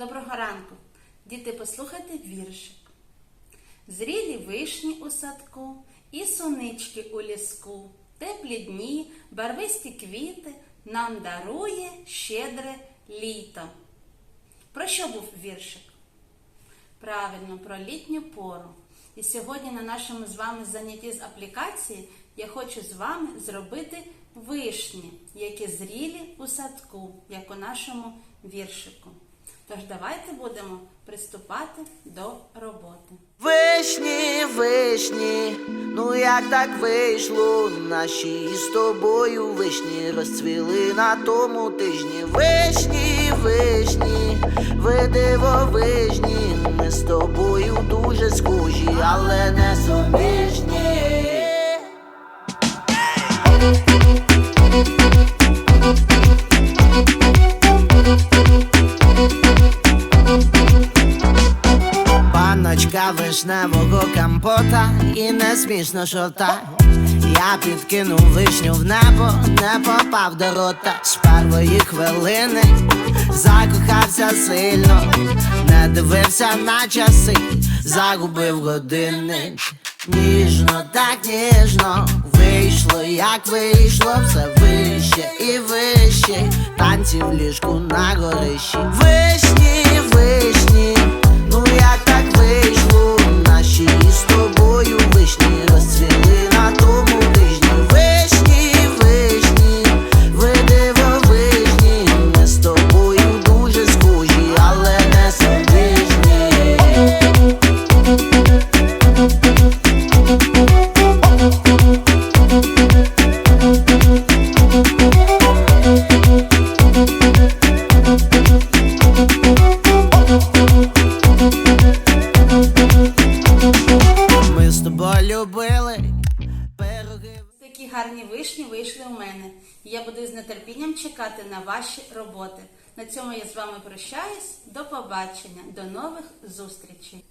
Доброго ранку, діти, послухайте віршик. Зрілі вишні у садку і сунички у ліску, теплі дні, барвисті квіти нам дарує щедре літо. Про що був віршик? Правильно, про літню пору. І сьогодні на нашому з вами занятті з аплікації я хочу з вами зробити вишні, які зрілі у садку, як у нашому віршику. Тож давайте будемо приступати до роботи. Вишні, вишні, ну як так вийшло, наші з тобою вишні розцвіли на тому тижні. Вишні, вишні, ви дивовижні, ми з тобою дуже схожі, але не суміжні. Паночка вишневого компота і не смішно шота. Я підкинув вишню в небо, не попав до рота з першої хвилини, закохався сильно, не дивився на часи, загубив годинник. Ніжно, так ніжно, вийшло, як вийшло, все вище і вище, танці в ліжку на горищі. Вишні, Ми з тобою. Такі гарні вишні вийшли у мене. Я буду з нетерпінням чекати на ваші роботи. На цьому я з вами прощаюсь. До побачення, до нових зустрічей.